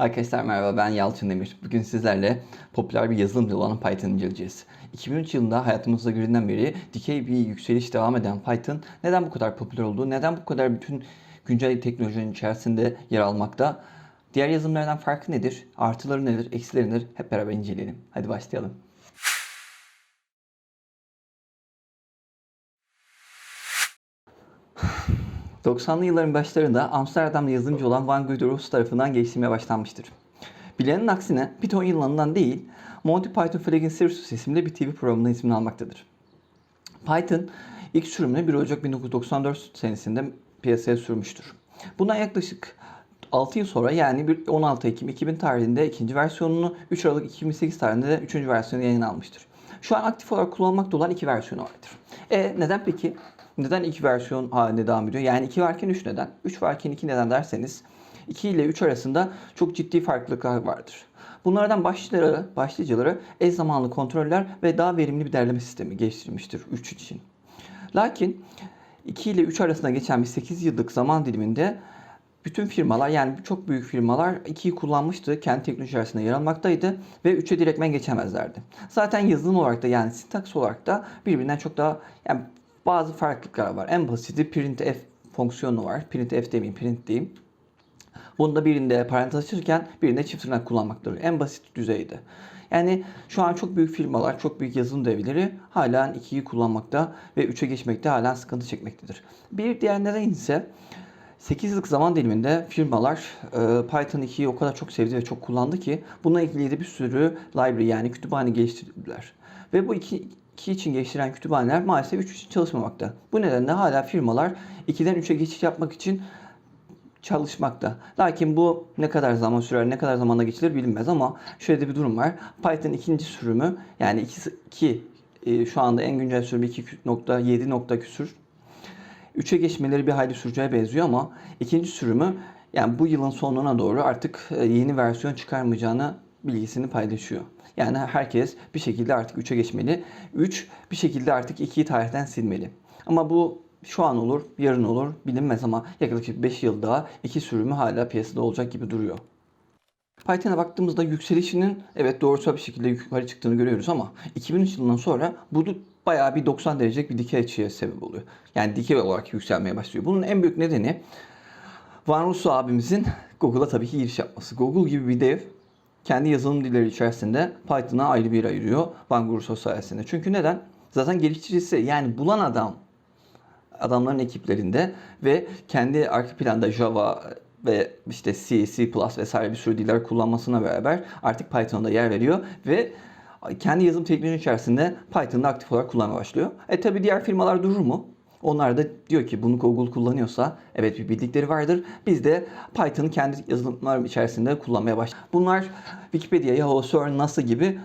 Arkadaşlar merhaba ben Yalçın Demir. Bugün sizlerle popüler bir yazılım dili olan Python inceleyeceğiz. 2003 yılında hayatımızda görünen beri dikey bir yükseliş devam eden Python neden bu kadar popüler oldu? Neden bu kadar bütün güncel teknolojinin içerisinde yer almakta? Diğer yazılımlardan farkı nedir? Artıları nedir? Eksileri nedir? Hep beraber inceleyelim. Hadi başlayalım. ...90'lı yılların başlarında Amsterdam'da yazılımcı olan Van Guidoros tarafından geliştirmeye başlanmıştır. Bilenin aksine Python yılanından değil, Monty Python Flagging Circus isimli bir TV programının ismini almaktadır. Python ilk sürümünü 1 Ocak 1994 senesinde piyasaya sürmüştür. Bundan yaklaşık 6 yıl sonra yani 16 Ekim 2000 tarihinde ikinci versiyonunu, 3 Aralık 2008 tarihinde de üçüncü versiyonu yayınlanmıştır. Şu an aktif olarak kullanılmakta olan iki versiyonu vardır. E neden peki? Neden iki versiyon halinde devam ediyor? Yani 2 varken 3 neden? 3 varken 2 neden derseniz 2 ile 3 arasında çok ciddi farklılıklar vardır. Bunlardan başlıcaları, başlıcaları eş zamanlı kontroller ve daha verimli bir derleme sistemi geliştirilmiştir 3 için. Lakin 2 ile 3 arasında geçen bir 8 yıllık zaman diliminde bütün firmalar yani çok büyük firmalar 2'yi kullanmıştı. Kendi teknoloji içerisinde yer almaktaydı ve 3'e direktmen geçemezlerdi. Zaten yazılım olarak da yani sintaks olarak da birbirinden çok daha yani bazı farklılıklar var. En basiti printf fonksiyonu var. Printf demeyeyim, print diyeyim. Bunda birinde parantez açırken birinde çift tırnak kullanmaktadır. En basit düzeyde. Yani şu an çok büyük firmalar, çok büyük yazılım devleri halen 2'yi kullanmakta ve 3'e geçmekte halen sıkıntı çekmektedir. Bir diğer neden ise 8 yıllık zaman diliminde firmalar e, Python 2'yi o kadar çok sevdi ve çok kullandı ki bununla ilgili de bir sürü library yani kütüphane geliştirdiler. Ve bu iki, 2 için geliştiren kütüphaneler maalesef 3 için çalışmamakta. Bu nedenle hala firmalar 2'den 3'e geçiş yapmak için çalışmakta. Lakin bu ne kadar zaman sürer, ne kadar zamanda geçilir bilinmez ama şöyle de bir durum var. Python ikinci sürümü yani 2, 2 e, şu anda en güncel sürümü 2.7 nokta küsür. 3'e geçmeleri bir hayli süreceğe benziyor ama ikinci sürümü yani bu yılın sonuna doğru artık e, yeni versiyon çıkarmayacağını bilgisini paylaşıyor. Yani herkes bir şekilde artık 3'e geçmeli. 3 bir şekilde artık 2'yi tarihten silmeli. Ama bu şu an olur, yarın olur bilinmez ama yaklaşık 5 yıl daha iki sürümü hala piyasada olacak gibi duruyor. Python'a baktığımızda yükselişinin evet doğrusal bir şekilde yukarı çıktığını görüyoruz ama 2003 yılından sonra bu bayağı bir 90 derecelik bir dikey açıya sebep oluyor. Yani dikey olarak yükselmeye başlıyor. Bunun en büyük nedeni Van Rossum abimizin Google'a tabii ki giriş yapması. Google gibi bir dev kendi yazılım dilleri içerisinde Python'a ayrı bir ayırıyor Rossum sayesinde. Çünkü neden? Zaten geliştiricisi yani bulan adam adamların ekiplerinde ve kendi arka planda Java ve işte C, C++ vesaire bir sürü diller kullanmasına beraber artık Python'da yer veriyor ve kendi yazılım teknolojisi içerisinde Python'da aktif olarak kullanmaya başlıyor. E tabi diğer firmalar durur mu? Onlar da diyor ki bunu Google kullanıyorsa evet bir bildikleri vardır. Biz de Python'ı kendi yazılımlar içerisinde kullanmaya başladık. Bunlar Wikipedia, Yahoo, CERN, NASA gibi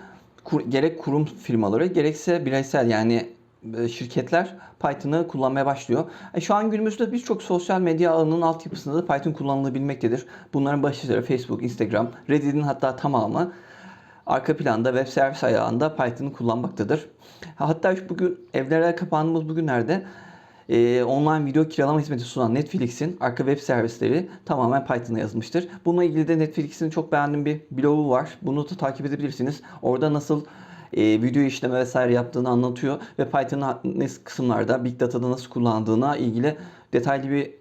kur, gerek kurum firmaları gerekse bireysel yani e, şirketler Python'ı kullanmaya başlıyor. E şu an günümüzde birçok sosyal medya ağının altyapısında da Python kullanılabilmektedir. Bunların başlıcaları Facebook, Instagram, Reddit'in hatta tamamı arka planda web servis ayağında Python'ı kullanmaktadır. Hatta bugün evlere kapandığımız bugünlerde e, online video kiralama hizmeti sunan Netflix'in arka web servisleri tamamen Python'a yazılmıştır. Bununla ilgili de Netflix'in çok beğendiğim bir blogu var. Bunu da takip edebilirsiniz. Orada nasıl e, video işleme vesaire yaptığını anlatıyor ve Python'ın ne kısımlarda Big Data'da nasıl kullandığına ilgili detaylı bir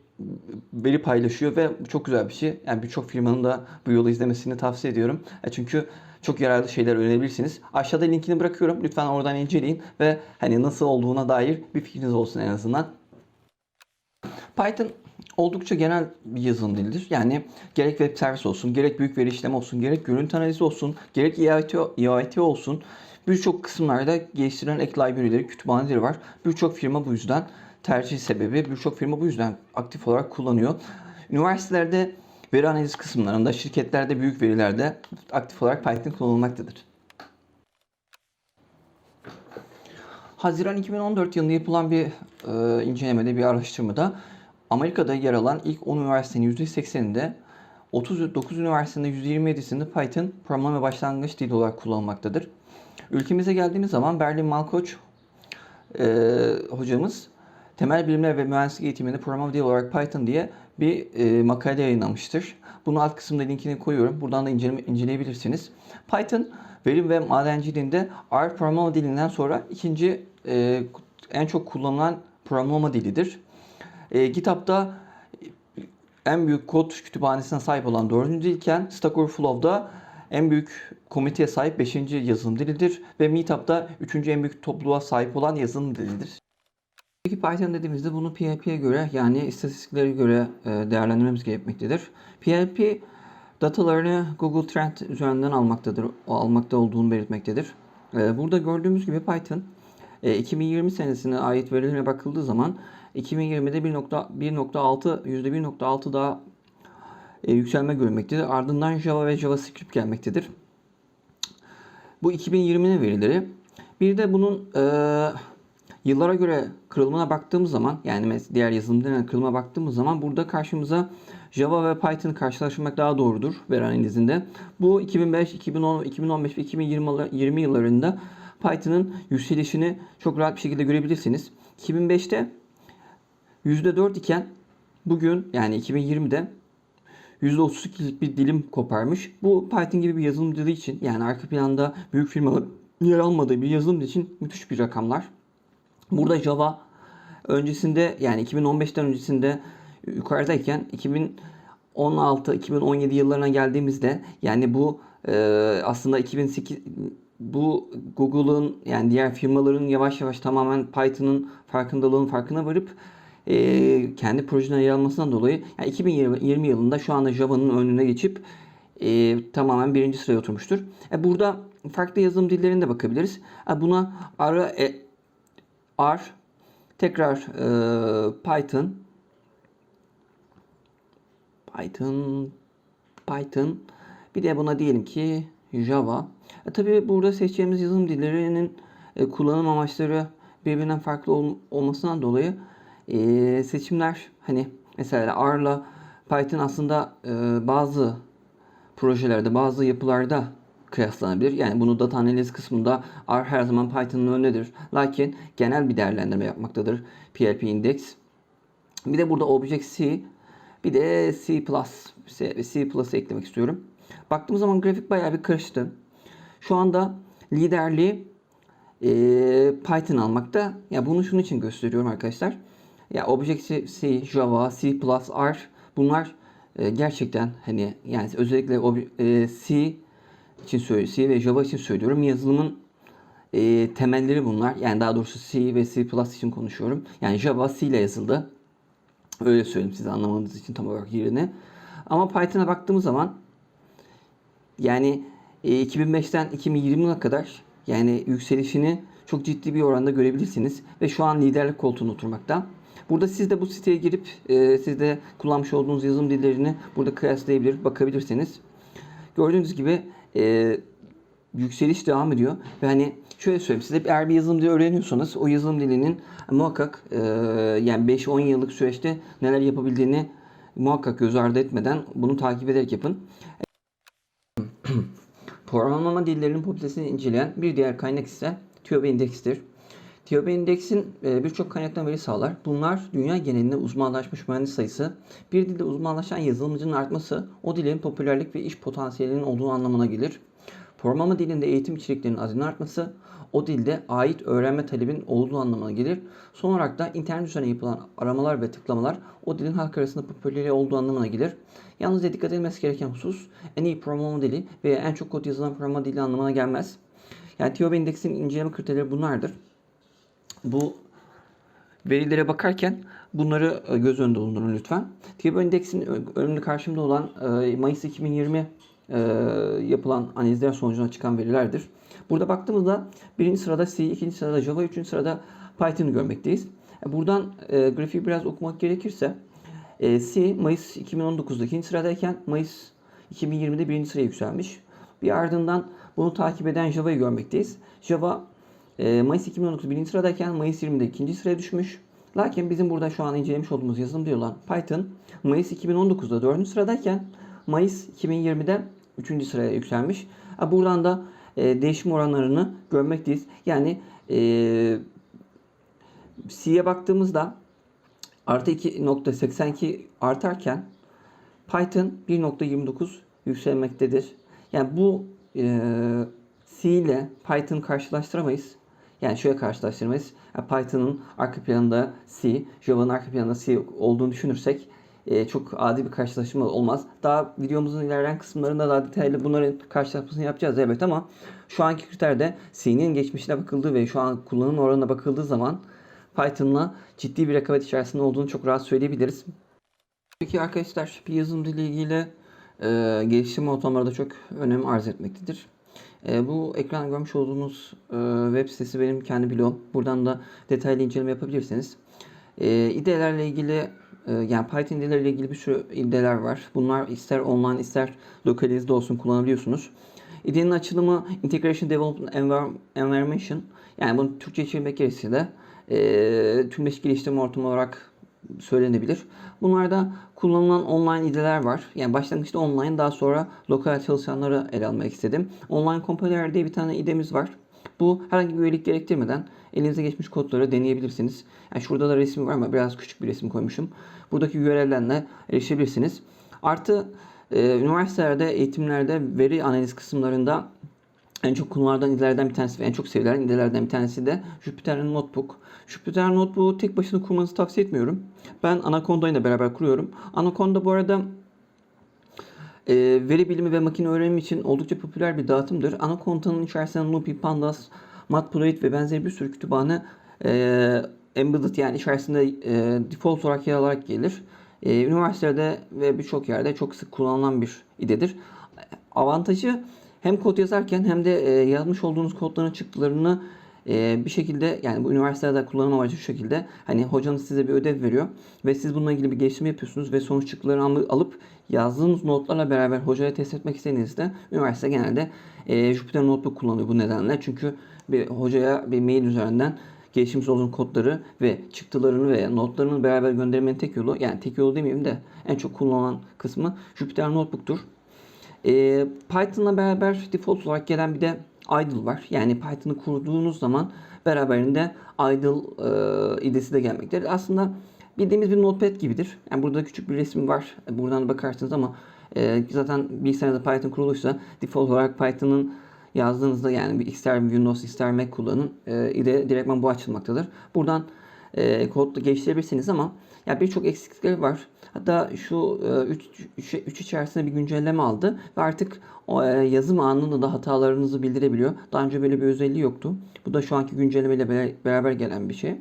veri paylaşıyor ve çok güzel bir şey. Yani birçok firmanın da bu yolu izlemesini tavsiye ediyorum. E çünkü çok yararlı şeyler öğrenebilirsiniz. Aşağıda linkini bırakıyorum. Lütfen oradan inceleyin ve hani nasıl olduğuna dair bir fikriniz olsun en azından. Python oldukça genel bir yazılım dilidir. Yani gerek web servis olsun, gerek büyük veri işlemi olsun, gerek görüntü analizi olsun, gerek EIT, EIT olsun birçok kısımlarda geliştirilen ek library'leri, kütüphaneleri var. Birçok firma bu yüzden tercih sebebi, birçok firma bu yüzden aktif olarak kullanıyor. Üniversitelerde veri analiz kısımlarında, şirketlerde, büyük verilerde aktif olarak Python kullanılmaktadır. Haziran 2014 yılında yapılan bir e, incelemede, bir araştırmada Amerika'da yer alan ilk 10 üniversitenin %80'inde 39 üniversitenin %27'sinde Python programlama başlangıç dili olarak kullanılmaktadır. Ülkemize geldiğimiz zaman Berlin Malkoç e, hocamız temel bilimler ve mühendislik eğitiminde programlama dili olarak Python diye bir e, makale yayınlamıştır. Bunu alt kısımda linkini koyuyorum. Buradan da inceleme, inceleyebilirsiniz. Python verim ve madenciliğinde R programlama dilinden sonra ikinci e, en çok kullanılan programlama dilidir. E, GitHub'da en büyük kod kütüphanesine sahip olan dördüncü dilken Stack Overflow'da en büyük komiteye sahip 5. yazılım dilidir ve Meetup'ta 3. en büyük topluluğa sahip olan yazılım dilidir. Peki Python dediğimizde bunu PHP'ye göre yani istatistiklere göre e, değerlendirmemiz gerekmektedir. PHP datalarını Google Trend üzerinden almaktadır, almakta olduğunu belirtmektedir. E, Burada gördüğümüz gibi Python e, 2020 senesine ait verilere bakıldığı zaman 2020'de 1.1.6 %1.6 daha e, yükselme görülmektedir. Ardından Java ve JavaScript gelmektedir. Bu 2020'nin verileri. Bir de bunun e, yıllara göre kırılımına baktığımız zaman yani diğer yazılımların kırılıma baktığımız zaman burada karşımıza Java ve Python'ı karşılaştırmak daha doğrudur veri analizinde. Bu 2005, 2010, 2015 ve 2020 yıllar- 20 yıllarında Python'ın yükselişini çok rahat bir şekilde görebilirsiniz. 2005'te %4 iken bugün yani 2020'de %32'lik bir dilim koparmış. Bu Python gibi bir yazılım dili için yani arka planda büyük firmalar yer almadığı bir yazılım için müthiş bir rakamlar. Burada Java öncesinde yani 2015'ten öncesinde yukarıdayken 2016-2017 yıllarına geldiğimizde yani bu e, aslında 2008 bu Google'ın yani diğer firmaların yavaş yavaş tamamen Python'ın farkındalığının farkına varıp e, kendi projelerine yer almasından dolayı yani 2020 yılında şu anda Java'nın önüne geçip e, tamamen birinci sıraya oturmuştur. E, burada farklı yazılım dillerine de bakabiliriz. E, buna ara e, R, tekrar e, Python, Python, Python, bir de buna diyelim ki Java. E, tabii burada seçeceğimiz yazılım dillerinin e, kullanım amaçları birbirinden farklı ol- olmasından dolayı e, seçimler hani mesela R'la Python aslında e, bazı projelerde, bazı yapılarda kıyaslanabilir. Yani bunu data analiz kısmında R her zaman Python'ın önündedir. Lakin genel bir değerlendirme yapmaktadır PLP Index. Bir de burada Object-C, bir de C++, C, eklemek istiyorum. Baktığım zaman grafik bayağı bir karıştı. Şu anda liderliği e, Python almakta. Ya bunu şunun için gösteriyorum arkadaşlar. Ya Objective-C, Java, C++, R bunlar e, gerçekten hani yani özellikle e, C için söylüyorum. C ve Java için söylüyorum. Yazılımın e, temelleri bunlar. Yani daha doğrusu C ve C++ için konuşuyorum. Yani Java C ile yazıldı. Öyle söyleyeyim size anlamanız için tam olarak yerine. Ama Python'a baktığımız zaman yani e, 2005'ten 2020'ye kadar yani yükselişini çok ciddi bir oranda görebilirsiniz. Ve şu an liderlik koltuğuna oturmakta. Burada siz de bu siteye girip e, siz de kullanmış olduğunuz yazılım dillerini burada kıyaslayabilir, bakabilirsiniz. Gördüğünüz gibi e, yükseliş devam ediyor. Ve hani şöyle söyleyeyim size eğer bir yazılım dili öğreniyorsanız o yazılım dilinin muhakkak e, yani 5-10 yıllık süreçte neler yapabildiğini muhakkak göz ardı etmeden bunu takip ederek yapın. Programlama dillerinin popülasyonu inceleyen bir diğer kaynak ise TÜYAB Indeks'tir. TÜYAB Indeks'in e, birçok kaynaktan veri sağlar. Bunlar dünya genelinde uzmanlaşmış mühendis sayısı, bir dilde uzmanlaşan yazılımcının artması, o dilin popülerlik ve iş potansiyelinin olduğu anlamına gelir. Programlama dilinde eğitim içeriklerinin adının artması, o dilde ait öğrenme talebinin olduğu anlamına gelir. Son olarak da internet üzerine yapılan aramalar ve tıklamalar o dilin halk arasında popüler olduğu anlamına gelir. Yalnız dikkat edilmesi gereken husus en iyi programlama dili veya en çok kod yazılan programlama dili anlamına gelmez. Yani TÜYAB Indeks'in inceleme kriterleri bunlardır. Bu verilere bakarken bunları e, göz önünde bulundurun lütfen. TÜYAB Indeks'in önünde karşımda olan e, Mayıs 2020 e, yapılan analizler sonucunda çıkan verilerdir. Burada baktığımızda birinci sırada C, ikinci sırada Java, üçüncü sırada Python'ı görmekteyiz. Buradan e, grafiği biraz okumak gerekirse e, C Mayıs 2019'da ikinci sıradayken Mayıs 2020'de birinci sıraya yükselmiş. Bir ardından bunu takip eden Java'yı görmekteyiz. Java e, Mayıs 2019 birinci sıradayken Mayıs 20'de ikinci sıraya düşmüş. Lakin bizim burada şu an incelemiş olduğumuz yazılım dili olan Python Mayıs 2019'da dördüncü sıradayken Mayıs 2020'de üçüncü sıraya yükselmiş. Buradan da e, değişim oranlarını görmekteyiz. Yani e, C'ye baktığımızda artı 2.82 artarken Python 1.29 yükselmektedir. Yani bu e, C ile Python karşılaştıramayız. Yani şöyle karşılaştırmayız. Yani Python'ın arka planında C, Java'nın arka planında C olduğunu düşünürsek e, çok adi bir karşılaştırma olmaz. Daha videomuzun ilerleyen kısımlarında daha detaylı bunların karşılaşmasını yapacağız evet ama şu anki kriterde C'nin geçmişine bakıldığı ve şu an kullanım oranına bakıldığı zaman Python'la ciddi bir rekabet içerisinde olduğunu çok rahat söyleyebiliriz. Peki arkadaşlar bir yazılım dili ilgili e, geliştirme ortamları da çok önem arz etmektedir. E, bu ekran görmüş olduğunuz e, web sitesi benim kendi blogum. Buradan da detaylı inceleme yapabilirsiniz. E, IDE'lerle ilgili e, yani Python IDE'lerle ilgili bir sürü IDE'ler var. Bunlar ister online ister lokalizde olsun kullanabiliyorsunuz. IDE'nin açılımı Integration Development Envir- Environment. Yani bunu Türkçe çevirmek gerekirse de e, tümleş geliştirme ortamı olarak söylenebilir. Bunlarda kullanılan online IDE'ler var. Yani başlangıçta online daha sonra lokal çalışanları ele almak istedim. Online Compiler diye bir tane IDE'miz var. Bu herhangi bir üyelik gerektirmeden elinize geçmiş kodları deneyebilirsiniz. Yani şurada da resmi var ama biraz küçük bir resim koymuşum. Buradaki URL'den de erişebilirsiniz. Artı e, üniversitelerde, eğitimlerde veri analiz kısımlarında en çok kullanılan IDE'lerden bir tanesi ve en çok sevilen IDE'lerden bir tanesi de Jupyter Notebook. Jupyter Notebook'u tek başına kurmanızı tavsiye etmiyorum. Ben Anaconda ile beraber kuruyorum. Anaconda bu arada e, veri bilimi ve makine öğrenimi için oldukça popüler bir dağıtımdır. Anaconda'nın içerisinde NumPy, Pandas, Matplotlib ve benzeri bir sürü kütüphane e, embedded yani içerisinde e, default olarak yer alarak gelir. E, üniversitede ve birçok yerde çok sık kullanılan bir idedir. Avantajı hem kod yazarken hem de e, yazmış olduğunuz kodların çıktılarını e, bir şekilde yani bu üniversitelerde kullanım amacı şu şekilde hani hocanız size bir ödev veriyor ve siz bununla ilgili bir geliştirme yapıyorsunuz ve sonuç çıktılarını al- alıp yazdığınız notlarla beraber hocaya test etmek istediğinizde üniversite genelde e, Jupyter Notebook kullanıyor bu nedenle. Çünkü bir hocaya bir mail üzerinden gelişmiş olduğunuz kodları ve çıktılarını ve notlarını beraber göndermenin tek yolu yani tek yolu demeyeyim de en çok kullanılan kısmı Jupyter Notebook'tur. E, Python'la beraber default olarak gelen bir de idle var. Yani Python'ı kurduğunuz zaman beraberinde idle e, idesi de gelmektedir. Aslında bildiğimiz bir notepad gibidir. Yani burada küçük bir resim var. Buradan bakarsınız ama e, zaten bilgisayarda Python kuruluysa default olarak Python'ın yazdığınızda yani bir ister Windows ister Mac kullanın e, ide direktman bu açılmaktadır. Buradan e, kodla geliştirebilirsiniz ama ya birçok eksiklikleri var. Hatta şu 3 3 içerisinde bir güncelleme aldı ve artık o, e, yazım anında da hatalarınızı bildirebiliyor. Daha önce böyle bir özelliği yoktu. Bu da şu anki güncellemeyle be- beraber gelen bir şey.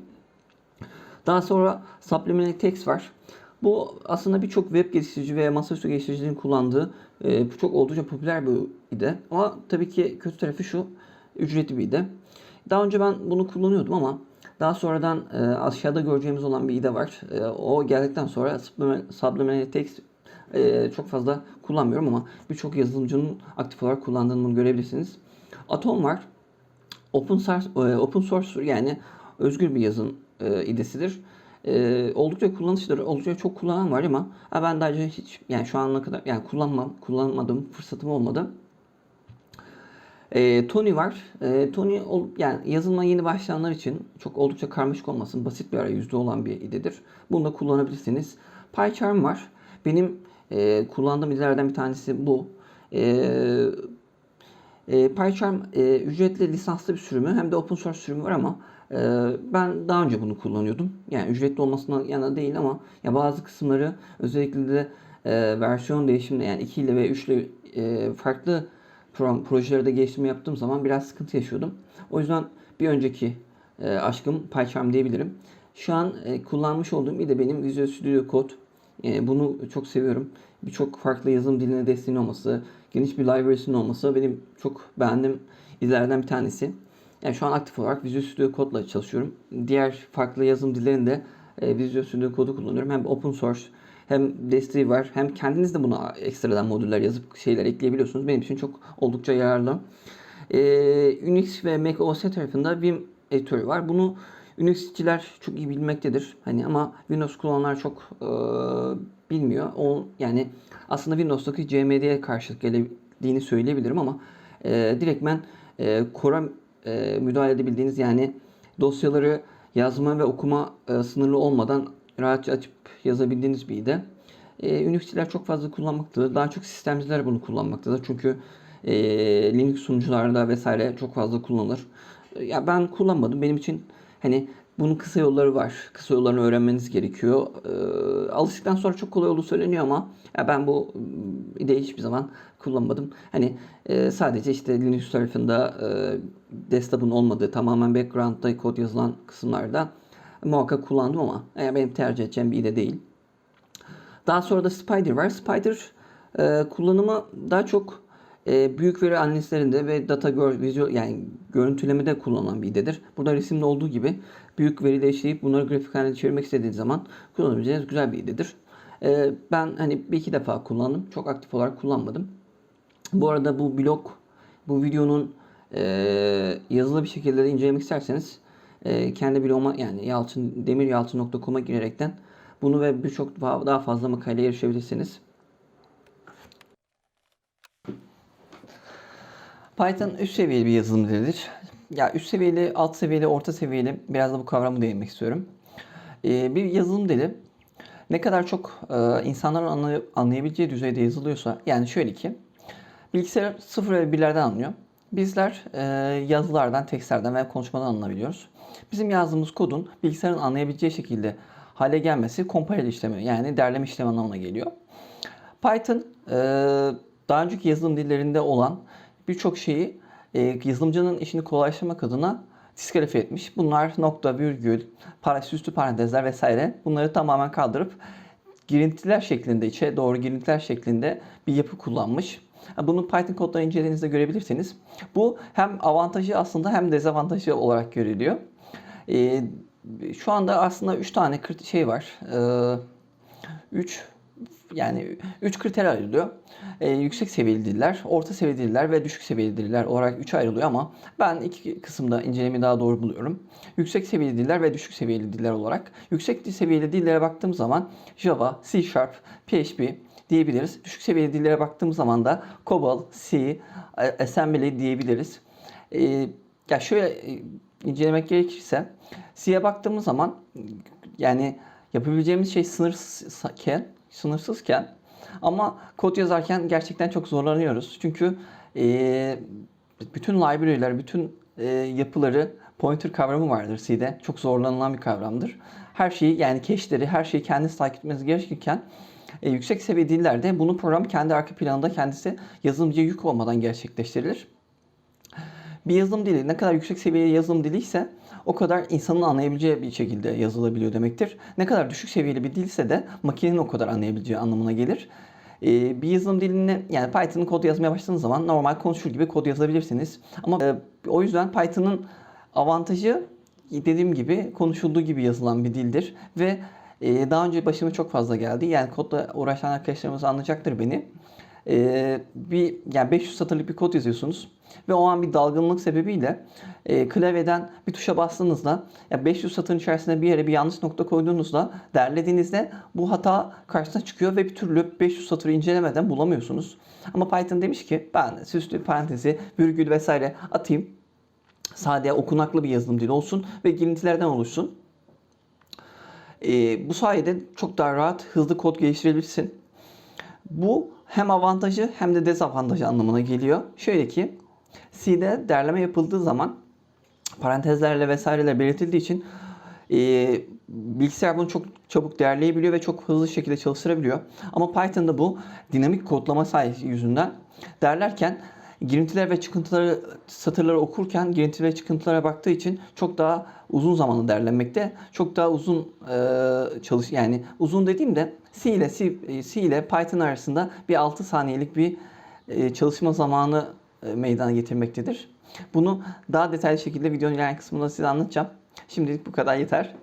Daha sonra Subliminal Text var. Bu aslında birçok web geliştirici ve masaüstü geliştiricilerin kullandığı e, çok oldukça popüler bir ide. Ama tabii ki kötü tarafı şu, ücretli bir ide. Daha önce ben bunu kullanıyordum ama daha sonradan e, aşağıda göreceğimiz olan bir ide var. E, o geldikten sonra Subliminal Text e, çok fazla kullanmıyorum ama birçok yazılımcının aktif olarak kullandığını görebilirsiniz. Atom var. Open source, e, open source yani özgür bir yazım e, idesidir. E, oldukça kullanışlıdır. Oldukça çok kullanan var ama ben daha önce hiç yani şu ana kadar yani kullanmam, kullanmadım, fırsatım olmadı. E, Tony var. E, Tony ol- yani yazılıma yeni başlayanlar için çok oldukça karmaşık olmasın, basit bir arayüzde olan bir idedir. Bunu da kullanabilirsiniz. PyCharm var. Benim e, kullandığım idelerden bir tanesi bu. E, e, PyCharm e, ücretli lisanslı bir sürümü hem de open source sürümü var ama e, ben daha önce bunu kullanıyordum. Yani ücretli olmasına yana değil ama ya bazı kısımları özellikle de e, versiyon değişiminde yani 2 ile ve 3 ile e, farklı projelerde geliştirme yaptığım zaman biraz sıkıntı yaşıyordum. O yüzden bir önceki e, aşkım PyCharm diyebilirim. Şu an e, kullanmış olduğum bir de benim Visual Studio Code. E, bunu çok seviyorum. Birçok farklı yazılım diline desteğin olması, geniş bir library'sinin olması benim çok beğendiğim izlerden bir tanesi. Yani şu an aktif olarak Visual Studio Code ile çalışıyorum. Diğer farklı yazılım dillerinde e, Visual Studio Code'u kullanıyorum. Hem open source hem desteği var. Hem kendiniz de buna ekstradan modüller yazıp şeyler ekleyebiliyorsunuz. Benim için çok oldukça yararlı. Ee, Unix ve Mac OS tarafında Vim editörü var. Bunu Unix'ciler çok iyi bilmektedir. Hani ama Windows kullananlar çok e, bilmiyor. O yani aslında Windows'taki CMD'ye karşılık geldiğini söyleyebilirim ama e, direktmen e, Core'a e, müdahale edebildiğiniz yani dosyaları yazma ve okuma e, sınırlı olmadan rahatça açıp yazabildiğiniz bir de. E, Unix'çiler çok fazla kullanmaktadır. Daha çok sistemciler bunu kullanmaktadır. Çünkü e, Linux sunucularda vesaire çok fazla kullanılır. E, Ya ben kullanmadım. Benim için hani bunun kısa yolları var. Kısa yollarını öğrenmeniz gerekiyor. E, alıştıktan sonra çok kolay olduğu söyleniyor ama ya ben bu ıı, ideyi hiçbir zaman kullanmadım. Hani e, sadece işte Linux tarafında e, desktop'un olmadığı tamamen background'da kod yazılan kısımlarda muhakkak kullandım ama yani benim tercih edeceğim bir ide değil. Daha sonra da Spider var. Spider e, kullanımı daha çok e, büyük veri analizlerinde ve data gör, visual, yani görüntülemede kullanılan bir idedir. Burada resimde olduğu gibi büyük veriyle işleyip bunları grafik haline çevirmek istediğiniz zaman kullanabileceğiniz güzel bir idedir. E, ben hani bir iki defa kullandım. Çok aktif olarak kullanmadım. Bu arada bu blog, bu videonun e, yazılı bir şekilde de incelemek isterseniz e, kendi bloguma yani yalçın demiryalçın.com'a girerekten bunu ve birçok daha fazla makaleye erişebilirsiniz. Python üst seviyeli bir yazılım dilidir. Ya üst seviyeli, alt seviyeli, orta seviyeli biraz da bu kavramı değinmek istiyorum. Ee, bir yazılım dili ne kadar çok e, insanların anlay- anlayabileceği düzeyde yazılıyorsa yani şöyle ki bilgisayar sıfır ve birlerden anlıyor. Bizler e, yazılardan, tekstlerden veya konuşmadan anlayabiliyoruz. Bizim yazdığımız kodun bilgisayarın anlayabileceği şekilde hale gelmesi compile işlemi yani derleme işlemi anlamına geliyor. Python e, daha önceki yazılım dillerinde olan birçok şeyi e, yazılımcının işini kolaylaştırmak adına diskalifiye etmiş. Bunlar nokta, virgül, para, süslü parantezler vesaire bunları tamamen kaldırıp girintiler şeklinde, içe doğru girintiler şeklinde bir yapı kullanmış. Bunu Python kodları incelediğinizde görebilirsiniz. Bu hem avantajı aslında hem dezavantajı olarak görülüyor. E, şu anda aslında 3 tane şey var. 3 yani 3 kriter ayrılıyor. Ee, yüksek seviyeli diller, orta seviyeli diller ve düşük seviyeli diller olarak 3 ayrılıyor ama ben iki kısımda incelemeyi daha doğru buluyorum. Yüksek seviyeli diller ve düşük seviyeli diller olarak. Yüksek seviyeli dillere baktığım zaman Java, C Sharp, PHP diyebiliriz. Düşük seviyeli dillere baktığım zaman da COBOL, C, Assembly diyebiliriz. Ee, ya şöyle e, incelemek gerekirse C'ye baktığımız zaman yani yapabileceğimiz şey sınırsızken, sınırsızken ama kod yazarken gerçekten çok zorlanıyoruz. Çünkü e, bütün library'ler, bütün e, yapıları pointer kavramı vardır C'de. Çok zorlanılan bir kavramdır. Her şeyi yani cache'leri, her şeyi kendiniz takip etmeniz gerekirken e, yüksek seviye dillerde bunu program kendi arka planında kendisi yazılımcıya yük olmadan gerçekleştirilir. Bir yazılım dili ne kadar yüksek seviyeli yazılım dili ise o kadar insanın anlayabileceği bir şekilde yazılabiliyor demektir. Ne kadar düşük seviyeli bir dilse de makinenin o kadar anlayabileceği anlamına gelir. Ee, bir yazılım dilini yani Python'ın kod yazmaya başladığınız zaman normal konuşur gibi kod yazabilirsiniz. Ama e, o yüzden Python'ın avantajı dediğim gibi konuşulduğu gibi yazılan bir dildir ve e, daha önce başıma çok fazla geldi. Yani kodla uğraşan arkadaşlarımız anlayacaktır beni. E, bir yani 500 satırlık bir kod yazıyorsunuz ve o an bir dalgınlık sebebiyle e, klavyeden bir tuşa bastığınızda ya 500 satırın içerisinde bir yere bir yanlış nokta koyduğunuzda derlediğinizde bu hata karşısına çıkıyor ve bir türlü 500 satırı incelemeden bulamıyorsunuz. Ama Python demiş ki ben süslü parantezi, virgül vesaire atayım. Sade okunaklı bir yazılım dili olsun ve girintilerden oluşsun. E, bu sayede çok daha rahat, hızlı kod geliştirebilirsin. Bu hem avantajı hem de dezavantajı anlamına geliyor. Şöyle ki C'de derleme yapıldığı zaman parantezlerle vesaireler belirtildiği için e, bilgisayar bunu çok çabuk değerleyebiliyor ve çok hızlı şekilde çalıştırabiliyor. Ama Python'da bu dinamik kodlama sayesi yüzünden derlerken girintiler ve çıkıntıları satırları okurken girinti ve çıkıntılara baktığı için çok daha uzun zamanlı derlenmekte. Çok daha uzun e, çalış yani uzun dediğimde C ile C, C ile Python arasında bir 6 saniyelik bir e, çalışma zamanı e, meydana getirmektedir. Bunu daha detaylı şekilde videonun ilerleyen kısmında size anlatacağım. Şimdilik bu kadar yeter.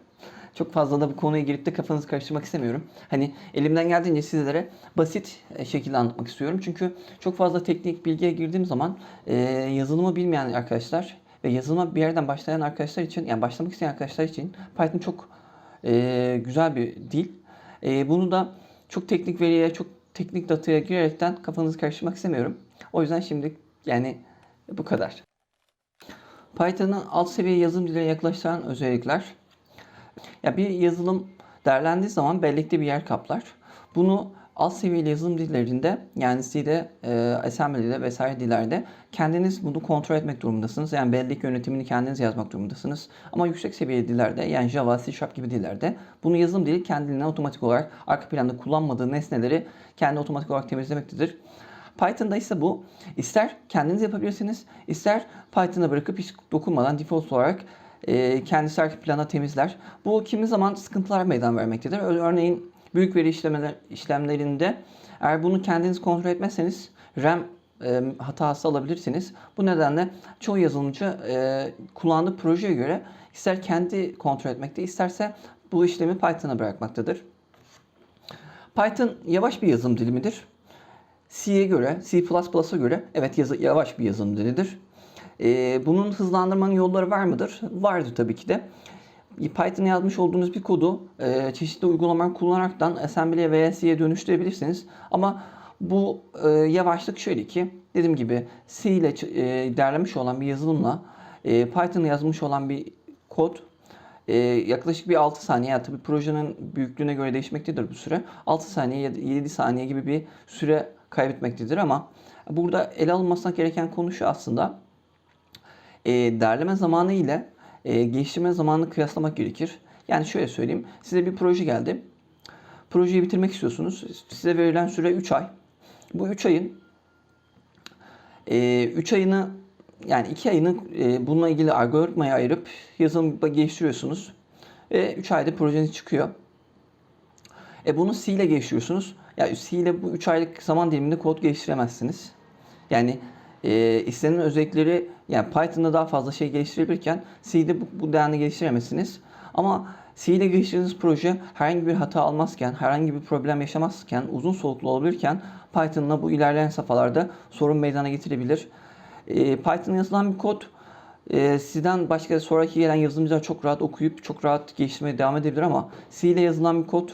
Çok fazla da bu konuya girip de kafanızı karıştırmak istemiyorum. Hani elimden geldiğince sizlere basit e, şekilde anlatmak istiyorum. Çünkü çok fazla teknik bilgiye girdiğim zaman e, yazılımı bilmeyen arkadaşlar ve yazılıma bir yerden başlayan arkadaşlar için yani başlamak isteyen arkadaşlar için Python çok e, güzel bir dil. E, bunu da çok teknik veriye, çok teknik dataya girerekten kafanızı karıştırmak istemiyorum. O yüzden şimdi yani bu kadar. Python'ın alt seviye yazılım diline yaklaştıran özellikler. Ya bir yazılım Değerlendiği zaman bellekte bir yer kaplar. Bunu alt seviyeli yazılım dillerinde yani C'de, e, Assembly'de vesaire dillerde kendiniz bunu kontrol etmek durumundasınız. Yani bellek yönetimini kendiniz yazmak durumundasınız. Ama yüksek seviyeli dillerde yani Java, C Sharp gibi dillerde bunu yazılım dili kendiliğinden otomatik olarak arka planda kullanmadığı nesneleri kendi otomatik olarak temizlemektedir. Python'da ise bu ister kendiniz yapabilirsiniz, ister Python'a bırakıp hiç dokunmadan default olarak kendisi arka planda temizler. Bu kimi zaman sıkıntılar meydana vermektedir. Örneğin büyük veri işlemeler, işlemlerinde eğer bunu kendiniz kontrol etmezseniz RAM e, hatası alabilirsiniz. Bu nedenle çoğu yazılımcı e, kullandığı projeye göre ister kendi kontrol etmekte isterse bu işlemi Python'a bırakmaktadır. Python yavaş bir yazılım dili midir? C'ye göre, C++'a göre evet yavaş bir yazılım dilidir. Ee, bunun hızlandırmanın yolları var mıdır? Vardır tabii ki de. Python'a yazmış olduğunuz bir kodu e, çeşitli uygulamalar kullanaraktan assembly'e veya C'ye dönüştürebilirsiniz. Ama bu e, yavaşlık şöyle ki dediğim gibi C ile e, derlemiş olan bir yazılımla e, Python'a yazmış olan bir kod e, yaklaşık bir 6 saniye yani tabii projenin büyüklüğüne göre değişmektedir bu süre. 6 saniye ya da 7 saniye gibi bir süre kaybetmektedir ama burada ele alınması gereken konu şu aslında e, derleme zamanı ile e, geliştirme zamanını kıyaslamak gerekir. Yani şöyle söyleyeyim. Size bir proje geldi. Projeyi bitirmek istiyorsunuz. Size verilen süre 3 ay. Bu 3 ayın e, 3 ayını yani 2 ayını e, bununla ilgili algoritmaya ayırıp yazılımda geliştiriyorsunuz. Ve 3 ayda projeniz çıkıyor. E bunu C ile geliştiriyorsunuz. Ya yani C ile bu 3 aylık zaman diliminde kod geliştiremezsiniz. Yani e, istenen özellikleri yani Python'da daha fazla şey geliştirebilirken C'de bu, bu denli geliştiremezsiniz. Ama C ile geliştirdiğiniz proje herhangi bir hata almazken, herhangi bir problem yaşamazken, uzun soluklu olabilirken Python'la bu ilerleyen safhalarda sorun meydana getirebilir. E, Python'da yazılan bir kod e, sizden başka sonraki gelen yazılımcılar çok rahat okuyup çok rahat geliştirmeye devam edebilir ama C ile yazılan bir kod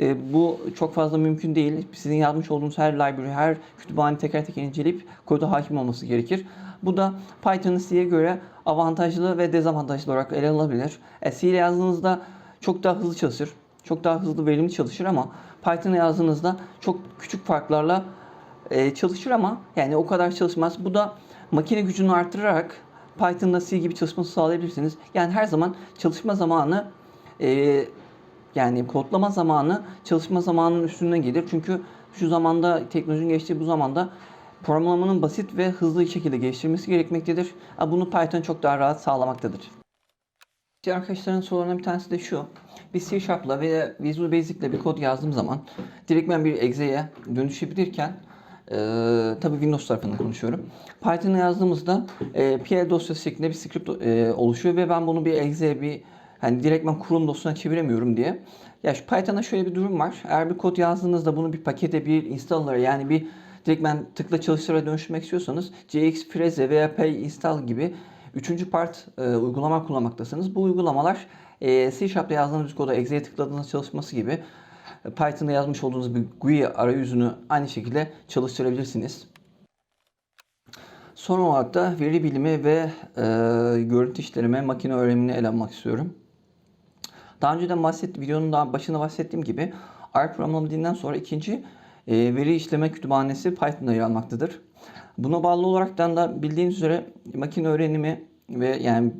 e, bu çok fazla mümkün değil. Sizin yazmış olduğunuz her library, her kütüphane teker teker inceleyip koda hakim olması gerekir. Bu da Python'ın C'ye göre avantajlı ve dezavantajlı olarak ele alınabilir. E, C ile yazdığınızda çok daha hızlı çalışır. Çok daha hızlı verimli çalışır ama Python'a yazdığınızda çok küçük farklarla e, çalışır ama yani o kadar çalışmaz. Bu da makine gücünü artırarak Python'da C gibi çalışması sağlayabilirsiniz. Yani her zaman çalışma zamanı e, yani kodlama zamanı çalışma zamanının üstünden gelir. Çünkü şu zamanda teknolojinin geçtiği bu zamanda programlamanın basit ve hızlı bir şekilde geliştirilmesi gerekmektedir. Bunu Python çok daha rahat sağlamaktadır. İşte arkadaşların sorularından bir tanesi de şu. Bir C Sharp'la veya Visual Basic'le bir kod yazdığım zaman direktmen bir exe'ye dönüşebilirken e, tabii Windows tarafında konuşuyorum. Python'a yazdığımızda e, PL dosyası şeklinde bir script e, oluşuyor ve ben bunu bir exe'ye bir hani direktmen kurum dosyasına çeviremiyorum diye. Ya şu Python'da şöyle bir durum var. Eğer bir kod yazdığınızda bunu bir pakete, bir installer'a yani bir direktmen tıkla çalıştıra dönüştürmek istiyorsanız JX Freze veya Pay Install gibi üçüncü part e, uygulama kullanmaktasınız. Bu uygulamalar e, C Sharp'ta yazdığınız koda exe'ye tıkladığınız çalışması gibi e, Python'da yazmış olduğunuz bir GUI arayüzünü aynı şekilde çalıştırabilirsiniz. Son olarak da veri bilimi ve e, görüntü işleme, makine öğrenimini ele almak istiyorum. Daha önce de bahsettiğim, videonun daha başında bahsettiğim gibi R programlama dilinden sonra ikinci e, veri işleme kütüphanesi Python'da yer almaktadır. Buna bağlı olarak da bildiğiniz üzere makine öğrenimi ve yani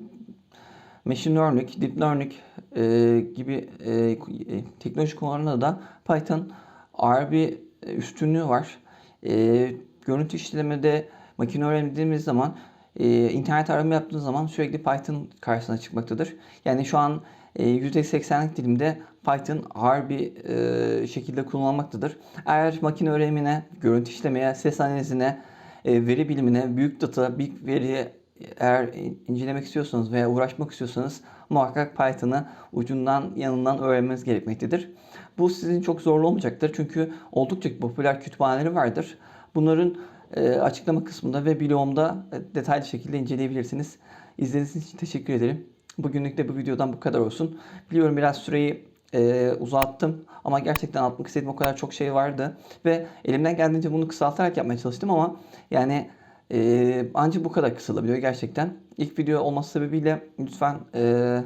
machine learning, deep learning e, gibi e, e, teknoloji konularında da Python ağır bir üstünlüğü var. E, görüntü işlemede makine öğrenimi dediğimiz zaman e, internet arama yaptığınız zaman sürekli Python karşısına çıkmaktadır. Yani şu an %80'lik dilimde Python ağır bir e, şekilde kullanılmaktadır. Eğer makine öğrenimine, görüntü işlemeye, ses analizine, e, veri bilimine, büyük data, big veriye eğer incelemek istiyorsanız veya uğraşmak istiyorsanız muhakkak Python'ı ucundan yanından öğrenmeniz gerekmektedir. Bu sizin çok zorlu olmayacaktır çünkü oldukça popüler kütüphaneleri vardır. Bunların e, açıklama kısmında ve bloğumda detaylı şekilde inceleyebilirsiniz. İzlediğiniz için teşekkür ederim. Bugünlük de bu videodan bu kadar olsun. Biliyorum biraz süreyi e, uzattım ama gerçekten atmak istediğim o kadar çok şey vardı ve elimden geldiğince bunu kısaltarak yapmaya çalıştım ama yani e, ancak bu kadar kısalabiliyor gerçekten. İlk video olması sebebiyle lütfen e,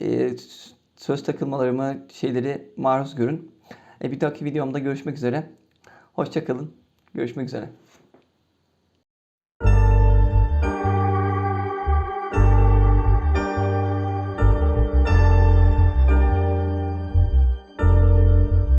e, söz takılmalarımı, şeyleri maruz görün. E, bir dahaki videomda görüşmek üzere. Hoşçakalın. Görüşmek üzere.